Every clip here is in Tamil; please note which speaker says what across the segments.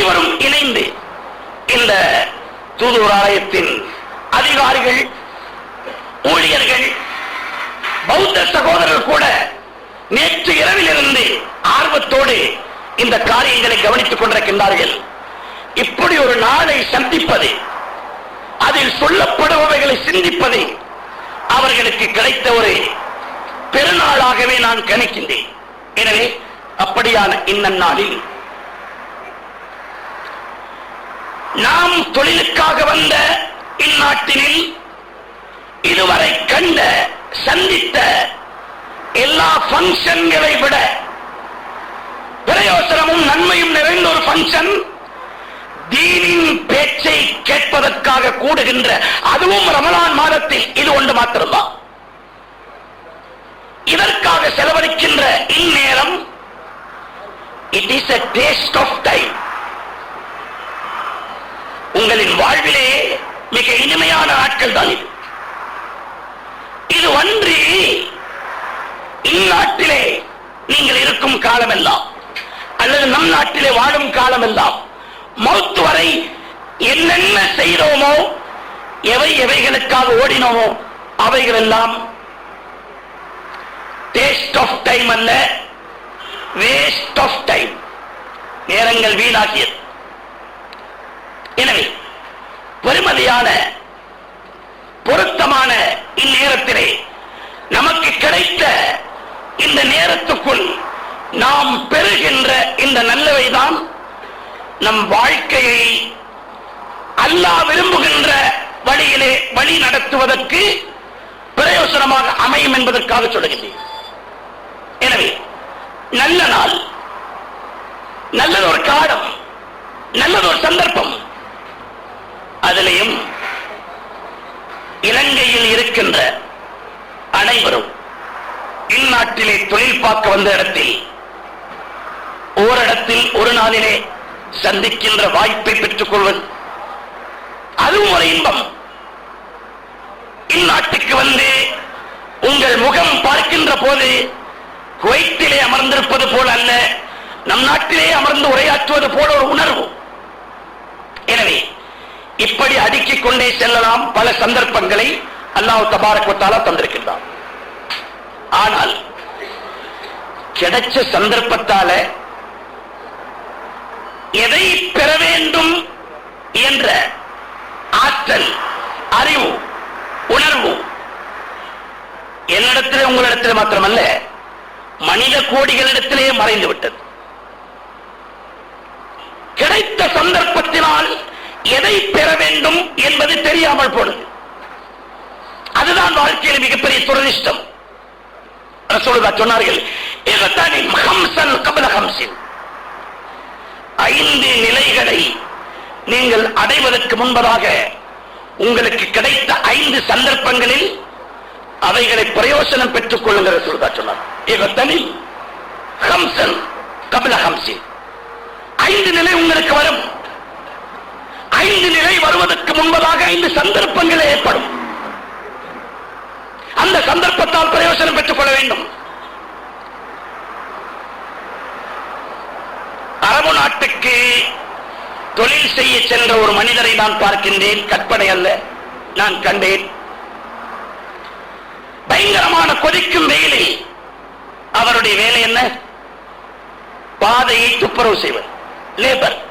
Speaker 1: அனைவரும் இணைந்து இந்த தூதுவர் ஆலயத்தின் அதிகாரிகள் ஊழியர்கள் பௌத்த சகோதரர்கள் கூட நேற்று இரவிலிருந்து ஆர்வத்தோடு இந்த காரியங்களை கவனித்துக் கொண்டிருக்கின்றார்கள். இப்படி ஒரு நாளை சந்திப்பது அதில் சொல்லப்படுபவைகளை சிந்திப்பது அவர்களுக்கு கிடைத்த ஒரு பெருநாளாகவே நான் கணிக்கின்றேன். எனவே அப்படியான இந்த நாளில் நாம் தொழிலுக்காக வந்த இந்நாட்டினில் இதுவரை கண்ட சந்தித்த எல்லா பங்கன்களை விட பிரயோசனமும் நன்மையும் நிறைந்த ஒரு பங்கன் தீனின் பேச்சை கேட்பதற்காக கூடுகின்ற அதுவும் ரமலான் மாதத்தில் இது ஒன்று மாத்திரம்தான். இதற்காக செலவழிக்கின்ற இந்நேரம் it is a taste of time உங்களின் வாழ்விலே மிக இனிமையான நாட்கள் தான் இது. இது ஒன்றி இந்நாட்டிலே நீங்கள் இருக்கும் காலமெல்லாம் அல்லது நம் நாட்டிலே வாழும் காலமெல்லாம் மௌத்து வரை என்னென்ன செய்தோமோ எவை எவைகளுக்காக ஓடினோமோ அவைகள் எல்லாம் டேஸ்ட் ஆஃப் டைம் அல்ல வேஸ்ட் ஆஃப் டைம் நேரங்கள் வீணாகியது. எனவே பெருமதியான பொருத்தமான இந்நேரத்திலே நமக்கு கிடைத்த இந்த நேரத்துக்குள் நாம் பெறுகின்ற இந்த நல்லவைதான் நம் வாழ்க்கையை அல்லாஹ் விரும்புகின்ற வழியிலே வழி நடத்துவதற்கு பிரயோசனமாக அமையும் என்பதற்காக சொல்லுகின்றேன். எனவே நல்ல நாள் நல்லதொரு காலம் நல்லதொரு சந்தர்ப்பம் அதிலையும் இலங்கையில் இருக்கின்ற அனைவரும் இந்நாட்டிலே தொழில் பார்க்க வந்த இடத்தில் ஓரிடத்தில் ஒரு நாளிலே சந்திக்கின்ற வாய்ப்பை பெற்றுக் கொள்வது அதுவும் ஒரு இன்பம். இந்நாட்டுக்கு வந்து உங்கள் முகம் பார்க்கின்ற போது குவைத்திலே அமர்ந்திருப்பது போல அல்ல நம் நாட்டிலே அமர்ந்து உரையாற்றுவது போல ஒரு உணர்வு. எனவே இப்படி அடுக்கிக் கொண்டே செல்லலாம் பல சந்தர்ப்பங்களை அல்லாஹ் தபாரக்வத்தாலா தந்திருக்கின்றான். ஆனால் கிடைச்ச சந்தர்ப்பத்தால எதை பெற வேண்டும் என்ற ஆற்றல் அறிவு உணர்வு என்னிடத்திலே உங்களிடத்திலே மாத்திரமல்ல மனித கோடிகளிடத்திலே மறைந்து விட்டது கிடைத்த சந்தர்ப்பத்தினால் எதை பெற வேண்டும் என்பது தெரியாமல் போனது அதுதான் வாழ்க்கையில் மிகப்பெரிய துரதிஷ்டம் ரசூலுல்லாஹ் சொன்னார்கள் ஐந்து நிலைகளை நீங்கள் அடைவதற்கு முன்பதாக உங்களுக்கு கிடைத்த ஐந்து சந்தர்ப்பங்களில் அவைகளை பிரயோசனம் பெற்றுக் கொள்ளுங்கள் சொல்லுதா சொன்னார். இகத்தனில் ஹம்சன் கபல ஹம்சின் ஐந்து நிலை உங்களுக்கு வரும். ஐந்து நிலை வருவதற்கு முன்பதாக ஐந்து சந்தர்ப்பங்கள் ஏற்படும். அந்த சந்தர்ப்பத்தால் பிரயோசனம் பெற்றுக் கொள்ள வேண்டும். அரபு நாட்டுக்கு தொழில் செய்ய சென்ற ஒரு மனிதரை நான் பார்க்கின்றேன். கற்பனை அல்ல நான் கண்டேன். பயங்கரமான கொதிக்கும் வேலை அவருடைய வேலை என்ன? பாதையை துப்புரவு செய்வது. லேபர்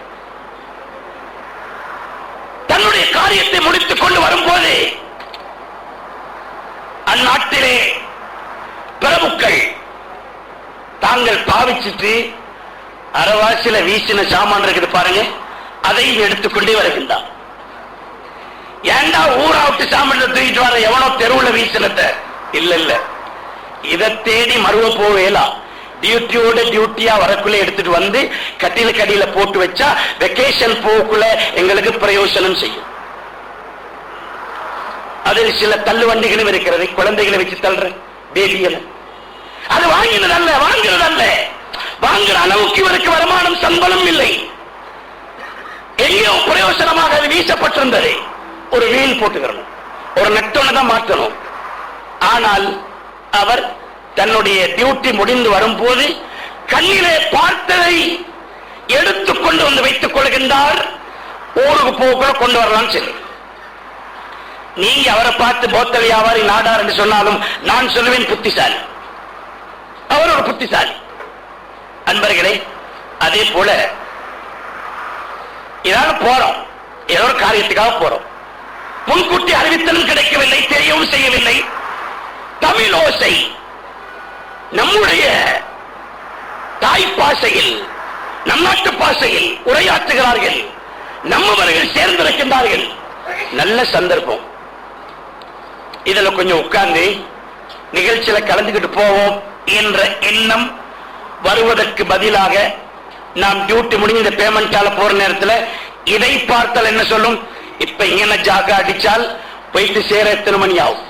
Speaker 1: தன்னுடைய காரியத்தை முடித்துக் கொண்டு வரும்போது அந்நாட்டிலே பிரபுக்கள் தாங்கள் பாவிச்சிட்டு அரவாசில வீசின சாமான் இருக்குது பாருங்க அதையும் எடுத்துக்கொண்டே வருகின்றான் ஏண்டா ஊரா விட்டு சாமான் தூக்கிட்டு வர? எவனோ தெருவுல வீசினத்தை இல்ல இல்ல. இதை தேடி மறுவ போவேலாம் டியூட்டியோட டியூட்டியா வரக்குள்ள எடுத்துட்டு வந்து கட்டில கடியில போட்டு வச்சா வெக்கேஷன் போக்குள்ள எங்களுக்கு பிரயோசனம் செய்யும். அதில் சில தள்ளு வண்டிகளும் இருக்கிறது. குழந்தைகளை வச்சு தள்ளுற பேபிகளை அது வாங்கினது அல்ல வாங்குறது அல்ல. வாங்குற அளவுக்கு இவருக்கு வருமானம் சம்பளம் இல்லை. எங்கேயோ பிரயோசனமாக அது வீசப்பட்டிருந்தது. ஒரு வீல் போட்டுக்கிறணும். ஒரு நட்டோனை தான் மாற்றணும். ஆனால் அவர் தன்னுடைய டியூட்டி முடிந்து வரும்போது கண்ணிலே பார்த்ததை எடுத்துக்கொண்டு கொண்டு வந்து வைத்துக் கொள்கின்றார். ஊருக்கு போக கொண்டு வரலாம் சொல்லி நீங்க அவரை பார்த்து போத்த வியாபாரி நாடார் என்று சொன்னாலும் நான் சொல்லுவேன் புத்திசாலி. அவர் ஒரு புத்திசாலி. அன்பர்களே அதே போல இதால போறோம். ஏதோ ஒரு காரியத்துக்காக போறோம். முன்கூட்டி அறிவித்தலும் கிடைக்கவில்லை தெரியவும் செய்யவில்லை. தமிழ் ஓசை. நம்முடைய தாய் பாசையில் நம் நாட்டு பாசையில் உரையாற்றுகிறார்கள். நம்மவர்கள் சேர்ந்திருக்கின்றார்கள். நல்ல சந்தர்ப்பம். இதுல கொஞ்சம் உட்கார்ந்து நிகழ்ச்சியில கலந்துகிட்டு போவோம் என்ற எண்ணம் வருவதற்கு பதிலாக நாம் டியூட்டி முடிஞ்ச இந்த பேமெண்டால போற நேரத்தில் இதை பார்த்தால் என்ன சொல்லும்? இப்ப இங்கே ஜாக அடிச்சால் போயிட்டு சேர எத்தனை மணி ஆகும்?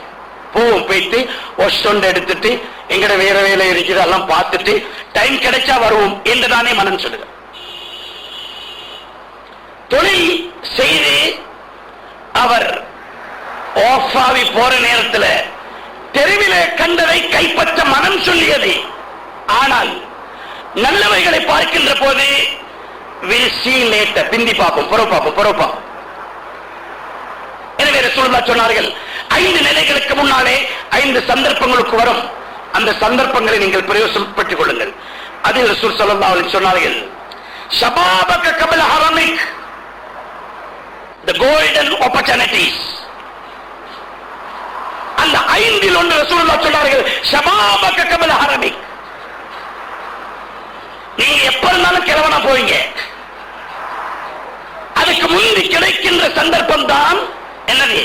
Speaker 1: போவோம் போயிட்டு ஒஷொண்டு எடுத்துட்டு எங்கட வேற வேலை இருக்குது எல்லாம் பார்த்துட்டு டைம் கிடைச்சா வருவோம் என்று தானே மனம் சொல்லுங்க தொழில் செய்து அவர் ஓஃபாவி போற நேரத்துல தெருவிலே கண்டதை கைப்பற்ற மனம் சொல்லியது. ஆனால் நல்லவைகளை பார்க்கின்ற போது பிந்தி பார்ப்போம் புறப்பாப்போம் பார்ப்போம். எனவே ரசூலுல்லாஹ் சொன்னார்கள் ஐந்து நிலைகளுக்கு முன்னாலே ஐந்து சந்தர்ப்பங்களுக்கு வரும். அந்த சந்தர்ப்பங்களை நீங்கள் பிரயோசனப்பட்டுக் கொள்ளுங்கள். அதில் ரசூல் சல்லா சொன்னார்கள். ஷபாபக கபல ஹரமிக். The golden opportunities. அந்த ஐந்தில் ஒன்று ரசூலுல்லாஹ் சொன்னார்கள் ஷபாபக கபல ஹரமிக். நீங்க எப்ப இருந்தாலும் கிழவனா போவீங்க. அதுக்கு முந்தி கிடைக்கின்ற சந்தர்ப்பம் தான் என்னது?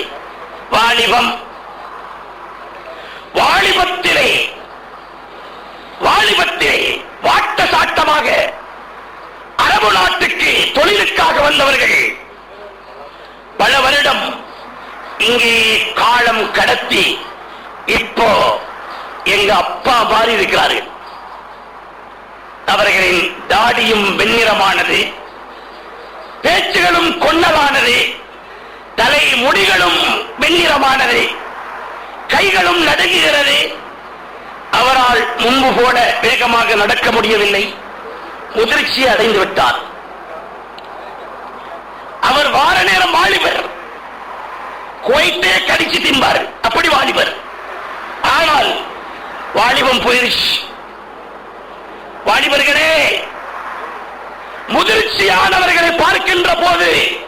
Speaker 1: வாலிபம். வாலிபத்திலே வாலிபத்திலே வாட்ட சாட்டமாக அரபு நாட்டுக்கு தொழிலுக்காக வந்தவர்கள் பல வருடம் இங்கே காலம் கடத்தி இப்போ எங்க அப்பா மாறி இருக்கிறார்கள் அவர்களின் தாடியும் வெண்ணிறமானது பேச்சுகளும் கொன்னலானது தலை முடிகளும் வெண்ணிறமானது. கைகளும் நடுங்குகிறது. அவரால் முன்பு போல வேகமாக நடக்க முடியவில்லை. முதிர்ச்சி அடைந்து விட்டார். அவர் வார நேரம் வாலிபர். கோயிட்டே கடிச்சு தின்பார் அப்படி வாலிபர். ஆனால் வாலிபம் போயிருச்சு. வாலிபர்களே முதிர்ச்சியானவர்களை பார்க்கின்ற போது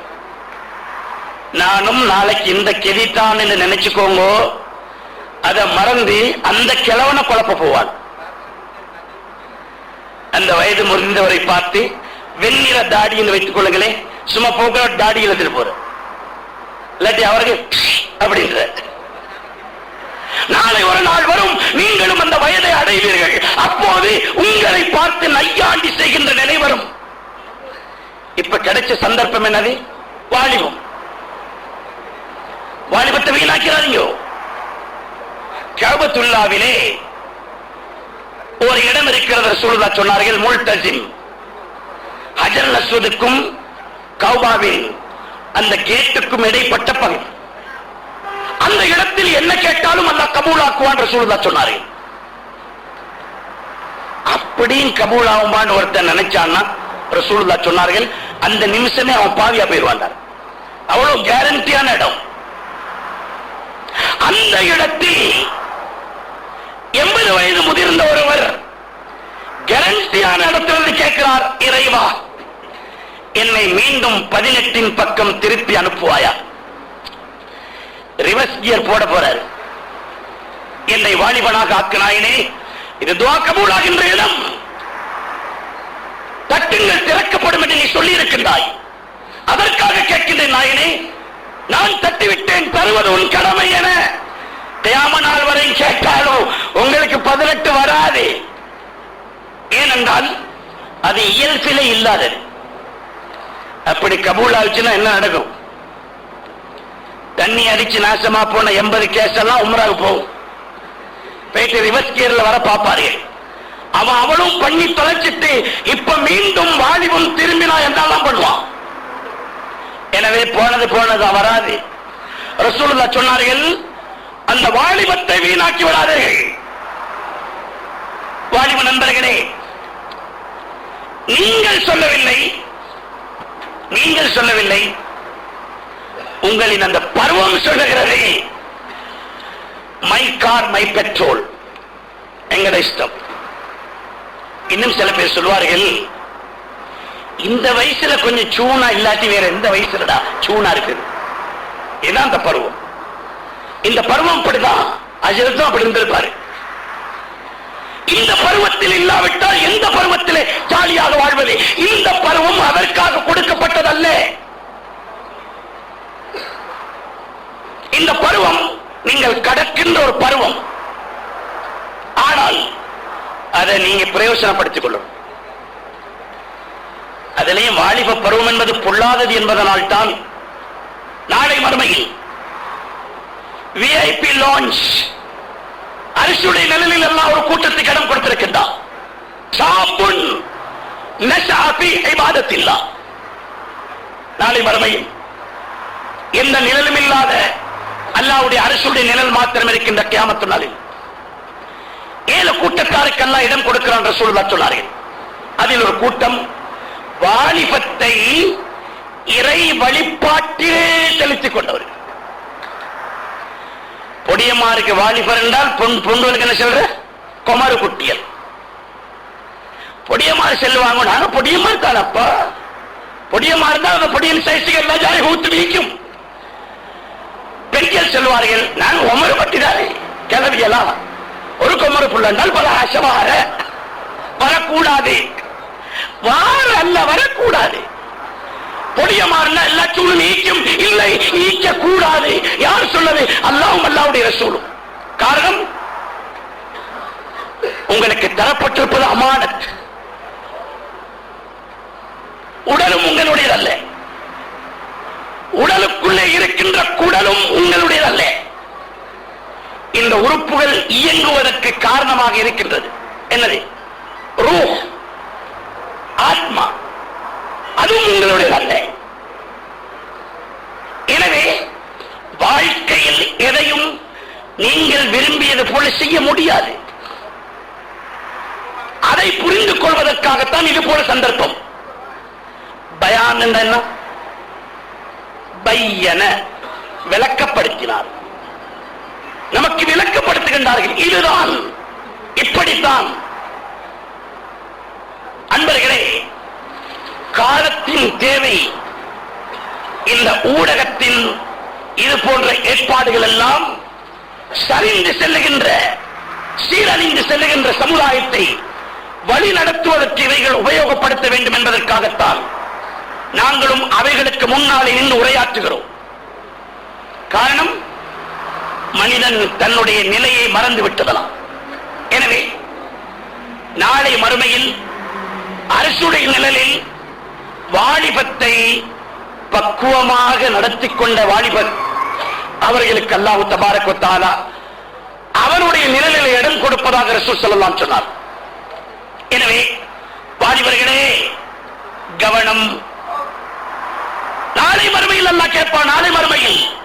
Speaker 1: நானும் நாளைக்கு இந்த கெதித்தான் என்று நினைச்சுக்கோங்க. அதை மறந்து அந்த கிழவனை குழப்ப போவாள் அந்த வயது முறிந்தவரை பார்த்து வெண்ணிற தாடின்னு வைத்துக் கொள்ளுங்களேன் சும்மா போக்கிற தாடி இழுத்துட்டு போற இல்லாட்டி அவருக்கு அப்படின்ற. நாளை ஒரு நாள் வரும் நீங்களும் அந்த வயதை அடைவீர்கள். அப்போது உங்களை பார்த்து நையாண்டி செய்கின்ற நிலை வரும் இப்ப கிடைச்ச சந்தர்ப்பம் என்னது? வாலிபம். வாலிபத்தை வீணாக்கிறாதீங்க. கபத்துல்லாவிலே ஒரு இடம் இருக்கிறத ரசூலுல்லா சொன்னார்கள் முல்தசிம். ஹஜர் அஸ்வதுக்கும் கௌபாவின் அந்த கேட்டுக்கும் இடைப்பட்ட பகுதி. அந்த இடத்தில் என்ன கேட்டாலும் அல்லா கபூலாக்குவான் ரசூலுல்லா சொன்னார்கள். அப்படியும் கபூலாகுமான்னு ஒருத்தன் நினைச்சான்னா ரசூலுல்லா சொன்னார்கள் அந்த நிமிஷமே அவன் பாவியா போயிடுவாண்டார் அவ்வளவு கேரண்டியான இடம். அந்த இடத்தில் எண்பது வயது முதிர்ந்த ஒருவர் கேரண்டியான இடத்திலிருந்து கேட்கிறார் இறைவா என்னை மீண்டும் பதினெட்டின் பக்கம் திருப்பி அனுப்புவாயா? ரிவர்ஸ் கியர் போட போறார். என்னை வாலிபனாக ஆக்கினாயினே இது துவா கபூலாகின்ற இடம். தட்டுங்கள் திறக்கப்படும் என்று நீ சொல்லி இருக்கின்றாய் அதற்காக கேட்கின்றேன் நாயனே நான் தட்டிவிட்டேன் தருவது உன் கடமை என. தியாம நாள் வரை கேட்டாலும் உங்களுக்கு பதினெட்டு வராது. ஏனென்றால் அது இயல்பிலே இல்லாதது. அப்படி கபூலாச்சுன்னா என்ன நடக்கும்? தண்ணி அடிச்சு நாசமா போன எண்பது கேஸ் எல்லாம் உம்ராவுக்கு போகும். போயிட்டு ரிவர்ஸ் கியர்ல வர பார்ப்பார்கள் அவன் அவளும் பண்ணி தொலைச்சிட்டு இப்ப மீண்டும் வாலிபம் திரும்பினா என்னெல்லாம் பண்ணுவான்? வராது போனது வராது. ரசூலுல்லா சொன்னார்கள் அந்த வாலிபத்தை வீணாக்கி விடாதீர்கள். வாலிப நண்பர்களே நீங்கள் சொல்லவில்லை நீங்கள் சொல்லவில்லை உங்களின் அந்த பருவம் சொல்லுகிறது மை கார் மை பெட்ரோல். எங்கட இஷ்டம். இன்னும் சில பேர் சொல்வார்கள் இந்த வயசுல கொஞ்சம் சூனா இல்லாட்டி வேற எந்த வயசுலடா சூனா இருக்குது? இதுதான் அந்த பருவம். இந்த பருவம் அப்படிதான். அஜரத்தும் அப்படி இருந்திருப்பாரு. இந்த பருவத்தில் இல்லாவிட்டால் எந்த பருவத்திலே ஜாலியாக வாழ்வது? இந்த பருவம் அதற்காக கொடுக்கப்பட்டதல்ல. இந்த பருவம் நீங்கள் கடக்கின்ற ஒரு பருவம். ஆனால் அதை நீங்க பிரயோஜனப்படுத்திக் கொள்ளும் அதிலேயும் வாலிப பருவம் என்பது பொல்லாதது என்பதனால் தான் நாளை மறுமையில் விஐபி லான்ச் அரசுடைய நிழலில் எல்லாம் ஒரு கூட்டத்துக்கு இடம் கொடுத்திருக்கின்றார். சாப்புன் நஷாபி இபாதத்தில்லா. நாளை மறுமையில் எந்த நிழலும் இல்லாத அல்லாவுடைய அரசுடைய நிழல் மாத்திரம் இருக்கின்ற கியாமத்து நாளில் ஏழு கூட்டத்தாருக்கெல்லாம் இடம் கொடுக்கிறான் ரசூலுல்லா சொன்னார்கள். அதில் ஒரு கூட்டம் வாலிபத்தை இறை வழிபாட்டிலே தெளித்துக் கொண்டவர். பொடியம்மாருக்கு வாலிபர் என்றால் பொன் பொண்ணுக்கு என்ன சொல்ற? குமாரு குட்டியல் பொடியம்மார் செல்வாங்க நாங்க பொடியம்மார் தானப்பா பொடியம்மா இருந்தால் அந்த பொடியின் சைஸுக்கு எல்லாம் ஜாலி ஊத்து வீக்கும். பெண்கள் செல்வார்கள் நாங்க உமரு பட்டி தானே கிளவியலாம் ஒரு குமரு புள்ள என்றால் பல அசவார வரக்கூடாது. வார அல்ல வரக்கூடாது. பொடியமாறுனா எல்லா சூழும் ஈக்கும் இல்லை ஈக்க கூடாது யார் சொல்லது அல்லாவும் அல்லாவுடைய ரசூலும். காரணம் உங்களுக்கு தரப்பட்டிருப்பது அமானத். உடலும் உங்களுடையதல்ல. உடலுக்குள்ளே இருக்கின்ற குடலும் உங்களுடையதல்ல. இந்த உறுப்புகள் இயங்குவதற்கு காரணமாக இருக்கின்றது. என்னது? ரூ அதுவும் உங்களுடையதல்ல எனவே வாழ்க்கையில் எதையும் நீங்கள் விரும்பியது போல செய்ய முடியாது. அதை புரிந்து கொள்வதற்காகத்தான் இது போல சந்தர்ப்பம். பயான் என்ன? பையன விளக்கப்படுத்தினார். நமக்கு விளக்கப்படுத்துகின்றார்கள் இதுதான் இப்படித்தான். அன்பர்களே காலத்தின் தேவை இந்த ஊடகத்தின் இது போன்ற ஏற்பாடுகள் எல்லாம் சரிந்து செல்லுகின்ற சீரழிந்து செல்லுகின்ற சமுதாயத்தை வழி நடத்துவதற்கு இவைகள் உபயோகப்படுத்த வேண்டும் என்பதற்காகத்தான் நாங்களும் அவைகளுக்கு முன்னாலே நின்று உரையாற்றுகிறோம். காரணம் மனிதன் தன்னுடைய நிலையை மறந்து விட்டதலாம். எனவே நாளை மறுமையில் அரசுடைய நிழலில் வாலிபத்தை பக்குவமாக நடத்தி கொண்ட வாலிபர் அவர்களுக்கு அல்லாஹு தபாரக்குத்தாலா அவனுடைய அவருடைய நிழலில் இடம் கொடுப்பதாக ரசூல் சொல்லலாம் சொன்னார். எனவே வாலிபர்களே கவனம். நாளை மறுமையில் அல்லா கேட்பான் நாளை மறுமையில்.